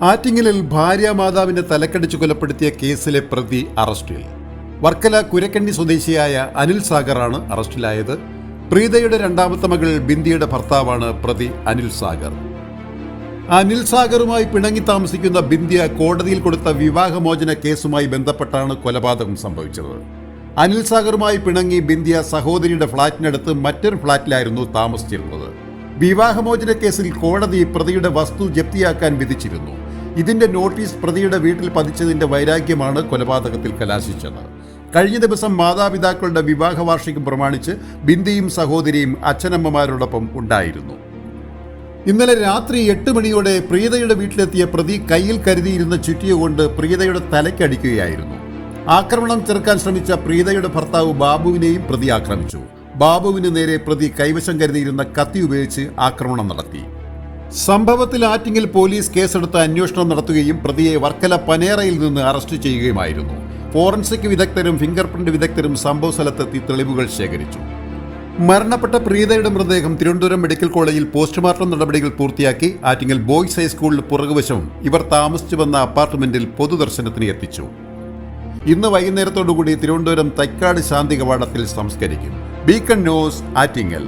ആറ്റിങ്ങലിൽ ഭാര്യാമാതാവിനെ തലക്കടിച്ചു കൊലപ്പെടുത്തിയ കേസിലെ പ്രതി അറസ്റ്റിൽ. വർക്കല കുരക്കണ്ണി സ്വദേശിയായ അനിൽ സാഗറാണ് അറസ്റ്റിലായത്. പ്രീതയുടെ രണ്ടാമത്തെ മകൾ ബിന്ദിയുടെ ഭർത്താവാണ് പ്രതി അനിൽ സാഗർ. അനിൽ സാഗറുമായി പിണങ്ങി താമസിക്കുന്ന ബിന്ദിയ കോടതിയിൽ കൊടുത്ത വിവാഹമോചന കേസുമായി ബന്ധപ്പെട്ടാണ് കൊലപാതകം സംഭവിച്ചത്. അനിൽ സാഗറുമായി പിണങ്ങി ബിന്ദിയ സഹോദരിയുടെ ഫ്ളാറ്റിനടുത്ത് മറ്റൊരു ഫ്ളാറ്റിലായിരുന്നു താമസിച്ചിരുന്നത്. വിവാഹമോചന കേസിൽ കോടതി പ്രതിയുടെ വസ്തു ജപ്തിയാക്കാൻ വിധിച്ചിരുന്നു. ഇതിന്റെ നോട്ടീസ് പ്രതിയുടെ വീട്ടിൽ പതിച്ചതിന്റെ വൈരാഗ്യമാണ് കൊലപാതകത്തിൽ കലാശിച്ചത്. കഴിഞ്ഞ ദിവസം മാതാപിതാക്കളുടെ വിവാഹ വാർഷികം പ്രമാണിച്ച് ബിന്ദിയും സഹോദരിയും അച്ഛനമ്മമാരോടൊപ്പം ഉണ്ടായിരുന്നു. ഇന്നലെ രാത്രി എട്ട് മണിയോടെ പ്രീതയുടെ വീട്ടിലെത്തിയ പ്രതി കയ്യിൽ കരുതിയിരുന്ന ചുറ്റിയ കൊണ്ട് പ്രീതയുടെ തലയ്ക്കടിക്കുകയായിരുന്നു ആക്രമണം ചെറുക്കാൻ ശ്രമിച്ച പ്രീതയുടെ ഭർത്താവ് ബാബുവിനെയും പ്രതി ആക്രമിച്ചു. ബാബുവിന് നേരെ പ്രതി കൈവശം കരുതിയിരുന്ന കത്തി ഉപയോഗിച്ച് ആക്രമണം നടത്തി. സംഭവത്തിൽ ആറ്റിങ്ങിൽ പോലീസ് കേസെടുത്ത് അന്വേഷണം നടത്തുകയും പ്രതിയെ വർക്കല പനേറയിൽ നിന്ന് അറസ്റ്റ് ചെയ്യുകയുമായിരുന്നു. ഫോറൻസിക് വിദഗ്ധരും ഫിംഗർ പ്രിന്റ് വിദഗ്ധരും സംഭവ സ്ഥലത്തെത്തി തെളിവുകൾ ശേഖരിച്ചു. മരണപ്പെട്ട പ്രീതയുടെ മൃതദേഹം തിരുവനന്തപുരം മെഡിക്കൽ കോളേജിൽ പോസ്റ്റ്മോർട്ടം നടപടികൾ പൂർത്തിയാക്കി ആറ്റിങ്ങൽ ബോയ്സ് ഹൈസ്കൂളിൽ പുറകുവശം ഇവർ താമസിച്ചു വന്ന അപ്പാർട്ട്മെന്റിൽ പൊതുദർശനത്തിന് എത്തിച്ചു. ഇന്ന് വൈകുന്നേരത്തോടുകൂടി തിരുവനന്തപുരം തൈക്കാട് ശാന്തി കവാടത്തിൽ സംസ്കരിക്കും. Beacon News Attingal.